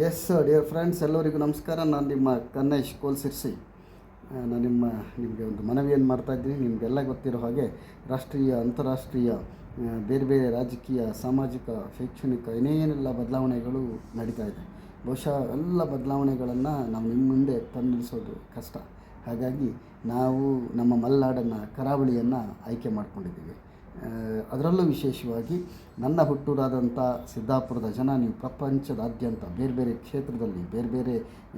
S dear friends ಎಲ್ಲರಿಗೂ ನಮಸ್ಕಾರ. ನಾನು ನಿಮ್ಮ ಕನ್ನೇಶ್ ಕೋಲ್ಸಿರ್ಸಿ. ನಾನು ನಿಮ್ಮ, ನಿಮಗೆ ಒಂದು ಮನವಿಯನ್ನು ಮಾಡ್ತಾ ಇದ್ದೀನಿ. ನಿಮಗೆಲ್ಲ ಗೊತ್ತಿರೋ ಹಾಗೆ ರಾಷ್ಟ್ರೀಯ, ಅಂತಾರಾಷ್ಟ್ರೀಯ ಬೇರೆ ಬೇರೆ ರಾಜಕೀಯ, ಸಾಮಾಜಿಕ, ಶೈಕ್ಷಣಿಕ ಏನೇನೆಲ್ಲ ಬದಲಾವಣೆಗಳು ನಡೀತಾ ಇದೆ. ಬಹುಶಃ ಎಲ್ಲ ಬದಲಾವಣೆಗಳನ್ನು ನಾವು ನಿಮ್ಮ ಮುಂದೆ ತಂದಿಳಿಸೋದು ಕಷ್ಟ. ಹಾಗಾಗಿ ನಾವು ನಮ್ಮ ಮಲೆನಾಡನ್ನು ಕರಾವಳಿಯನ್ನು ಆಯ್ಕೆ ಮಾಡ್ಕೊಂಡಿದ್ದೀವಿ. ಅದರಲ್ಲೂ ವಿಶೇಷವಾಗಿ ನನ್ನ ಹುಟ್ಟೂರಾದಂಥ ಸಿದ್ದಾಪುರದ ಜನ, ನೀವು ಪ್ರಪಂಚದಾದ್ಯಂತ ಬೇರೆ ಬೇರೆ ಕ್ಷೇತ್ರದಲ್ಲಿ, ಬೇರೆ ಬೇರೆ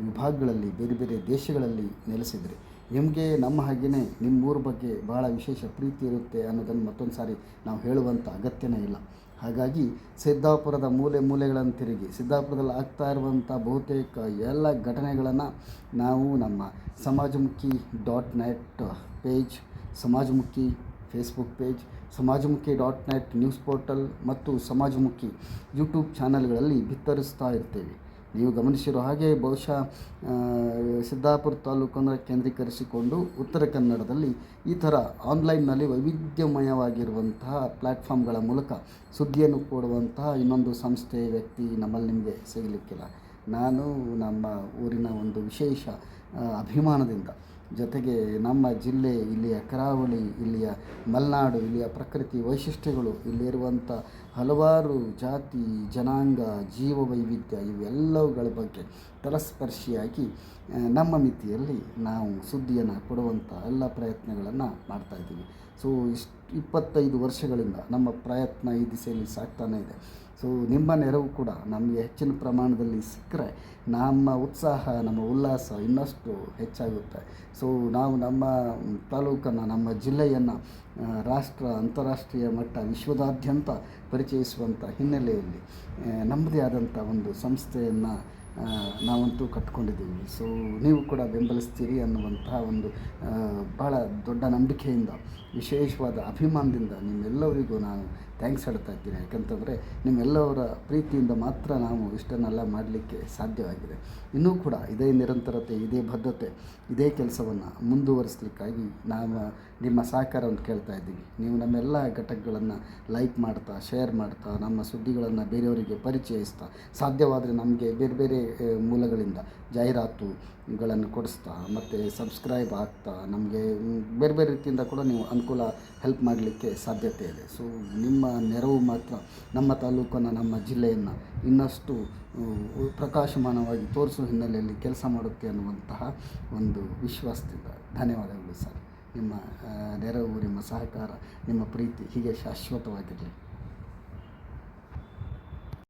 ವಿಭಾಗಗಳಲ್ಲಿ, ಬೇರೆ ಬೇರೆ ದೇಶಗಳಲ್ಲಿ ನೆಲೆಸಿದ್ರಿ. ನಿಮಗೆ ನಮ್ಮ ಹಾಗೆಯೇ ನಿಮ್ಮೂರ ಬಗ್ಗೆ ಭಾಳ ವಿಶೇಷ ಪ್ರೀತಿ ಇರುತ್ತೆ ಅನ್ನೋದನ್ನು ಮತ್ತೊಂದು ಸಾರಿ ನಾವು ಹೇಳುವಂಥ ಅಗತ್ಯನೇ ಇಲ್ಲ. ಹಾಗಾಗಿ ಸಿದ್ದಾಪುರದ ಮೂಲೆ ಮೂಲೆಗಳನ್ನು ತಿರುಗಿ, ಸಿದ್ದಾಪುರದಲ್ಲಿ ಆಗ್ತಾ ಇರುವಂಥ ಬಹುತೇಕ ಎಲ್ಲ ಘಟನೆಗಳನ್ನು ನಾವು ನಮ್ಮ Samajamukhi dot net page, Samajamukhi Facebook page Samajamukhi dot net news portal ಮತ್ತು ಸಮಾಜಮುಖಿ ಯೂಟ್ಯೂಬ್ ಚಾನಲ್ಗಳಲ್ಲಿ ಬಿತ್ತರಿಸ್ತಾ ಇರ್ತೇವೆ. ನೀವು ಗಮನಿಸಿರೋ ಹಾಗೆ ಬಹುಶಃ ಸಿದ್ದಾಪುರ ತಾಲೂಕನ್ನು ಕೇಂದ್ರೀಕರಿಸಿಕೊಂಡು ಉತ್ತರ ಕನ್ನಡದಲ್ಲಿ ಈ ಥರ ಆನ್ಲೈನ್ನಲ್ಲಿ ವೈವಿಧ್ಯಮಯವಾಗಿರುವಂತಹ ಪ್ಲ್ಯಾಟ್ಫಾರ್ಮ್ಗಳ ಮೂಲಕ ಸುದ್ದಿಯನ್ನು ಕೊಡುವಂತಹ ಇನ್ನೊಂದು ಸಂಸ್ಥೆ ವ್ಯಕ್ತಿ ನಮ್ಮಲ್ಲಿ ನಿಮಗೆ ಸಿಗಲಿಕ್ಕಿಲ್ಲ. ನಾನು ನಮ್ಮ ಊರಿನ ಒಂದು ವಿಶೇಷ ಅಭಿಮಾನದಿಂದ ಜೊತೆಗೆ ನಮ್ಮ ಜಿಲ್ಲೆ ಇಲ್ಲಿಯ ಕರಾವಳಿ, ಇಲ್ಲಿಯ ಮಲೆನಾಡು, ಇಲ್ಲಿಯ ಪ್ರಕೃತಿ ವೈಶಿಷ್ಟ್ಯಗಳು, ಇಲ್ಲಿರುವಂಥ ಹಲವಾರು ಜಾತಿ, ಜನಾಂಗ ಜೀವ ವೈವಿಧ್ಯ ಇವೆಲ್ಲವುಗಳ ಬಗ್ಗೆ ತಲಸ್ಪರ್ಶಿಯಾಗಿ ನಮ್ಮ ಮಿತಿಯಲ್ಲಿ ನಾವು ಸುದ್ದಿಯನ್ನು ಕೊಡುವಂಥ ಎಲ್ಲ ಪ್ರಯತ್ನಗಳನ್ನು ಮಾಡ್ತಾಯಿದ್ದೀವಿ ಸೊ ಇಷ್ಟು ಇಪ್ಪತ್ತೈದು ವರ್ಷಗಳಿಂದ ನಮ್ಮ ಪ್ರಯತ್ನ ಈ ದಿಸೆಯಲ್ಲಿ ಸಾಗ್ತಾನೇ ಇದೆ. ಸೊ ನಿಮ್ಮ ನೆರವು ಕೂಡ ನಮಗೆ ಹೆಚ್ಚಿನ ಪ್ರಮಾಣದಲ್ಲಿ ಸಿಕ್ಕರೆ ನಮ್ಮ ಉತ್ಸಾಹ, ನಮ್ಮ ಉಲ್ಲಾಸ ಇನ್ನಷ್ಟು ಹೆಚ್ಚಾಗುತ್ತೆ. ಸೊ ನಾವು ನಮ್ಮ ತಾಲೂಕನ್ನು, ನಮ್ಮ ಜಿಲ್ಲೆಯನ್ನು ರಾಷ್ಟ್ರ, ಅಂತಾರಾಷ್ಟ್ರೀಯ ಮಟ್ಟ, ವಿಶ್ವದಾದ್ಯಂತ ಪರಿಚಯಿಸುವಂಥ ಹಿನ್ನೆಲೆಯಲ್ಲಿ ನಮ್ಮದೇ ಆದಂಥ ಒಂದು ಸಂಸ್ಥೆಯನ್ನು ನಾವಂತೂ ಕಟ್ಕೊಂಡಿದ್ದೀವಿ. ಸೊ ನೀವು ಕೂಡ ಬೆಂಬಲಿಸ್ತೀರಿ ಅನ್ನುವಂತಹ ಒಂದು ಭಾಳ ದೊಡ್ಡ ನಂಬಿಕೆಯಿಂದ, ವಿಶೇಷವಾದ ಅಭಿಮಾನದಿಂದ ನಿಮ್ಮೆಲ್ಲರಿಗೂ ನಾನು ಥ್ಯಾಂಕ್ಸ್ ಹೇಳ್ತಾ ಇದ್ದೀನಿ. ಯಾಕಂತಂದರೆ ನಿಮ್ಮೆಲ್ಲವರ ಪ್ರೀತಿಯಿಂದ ಮಾತ್ರ ನಾವು ಇಷ್ಟನ್ನೆಲ್ಲ ಮಾಡಲಿಕ್ಕೆ ಸಾಧ್ಯವಾಗಿದೆ. ಇನ್ನೂ ಕೂಡ ಇದೇ ನಿರಂತರತೆ, ಇದೇ ಬದ್ಧತೆ ಇದೇ ಕೆಲಸವನ್ನು ಮುಂದುವರಿಸಲಿಕ್ಕಾಗಿ ನಾವು ನಿಮ್ಮ ಸಹಕಾರವನ್ನು ಕೇಳ್ತಾ ಇದ್ದೀವಿ. ನೀವು ನಮ್ಮೆಲ್ಲ ಘಟಕಗಳನ್ನು ಲೈಕ್ ಮಾಡ್ತಾ ಶೇರ್ ಮಾಡ್ತಾ, ನಮ್ಮ ಸುದ್ದಿಗಳನ್ನು ಬೇರೆಯವರಿಗೆ ಪರಿಚಯಿಸ್ತಾ, ಸಾಧ್ಯವಾದರೆ ನಮಗೆ ಬೇರೆ ಬೇರೆ ಮೂಲಗಳಿಂದ ಜಾಹೀರಾತುಗಳನ್ನು ಕೊಡಿಸ್ತಾ, ಮತ್ತು ಸಬ್ಸ್ಕ್ರೈಬ್ ಆಗ್ತಾ, ನಮಗೆ ಬೇರೆ ಬೇರೆ ರೀತಿಯಿಂದ ಕೂಡ ನೀವು ಅನುಕೂಲ ಹೆಲ್ಪ್ ಮಾಡಲಿಕ್ಕೆ ಸಾಧ್ಯತೆ ಇದೆ. ಸೊ ನಿಮ್ಮ ನೆರವು ಮಾತ್ರ ನಮ್ಮ ತಾಲೂಕನ್ನು, ನಮ್ಮ ಜಿಲ್ಲೆಯನ್ನು ಇನ್ನಷ್ಟು ಪ್ರಕಾಶಮಾನವಾಗಿ ತೋರಿಸುವ ಹಿನ್ನೆಲೆಯಲ್ಲಿ ಕೆಲಸ ಮಾಡುತ್ತೆ ಅನ್ನುವಂತಹ ಒಂದು ವಿಶ್ವಾಸದಿಂದ ಧನ್ಯವಾದಗಳು ಸರ್. ನಿಮ್ಮ ನೆರವು ನಿಮ್ಮ ಸಹಕಾರ ನಿಮ್ಮ ಪ್ರೀತಿ ಹೀಗೆ ಶಾಶ್ವತವಾಗಿರಲಿ.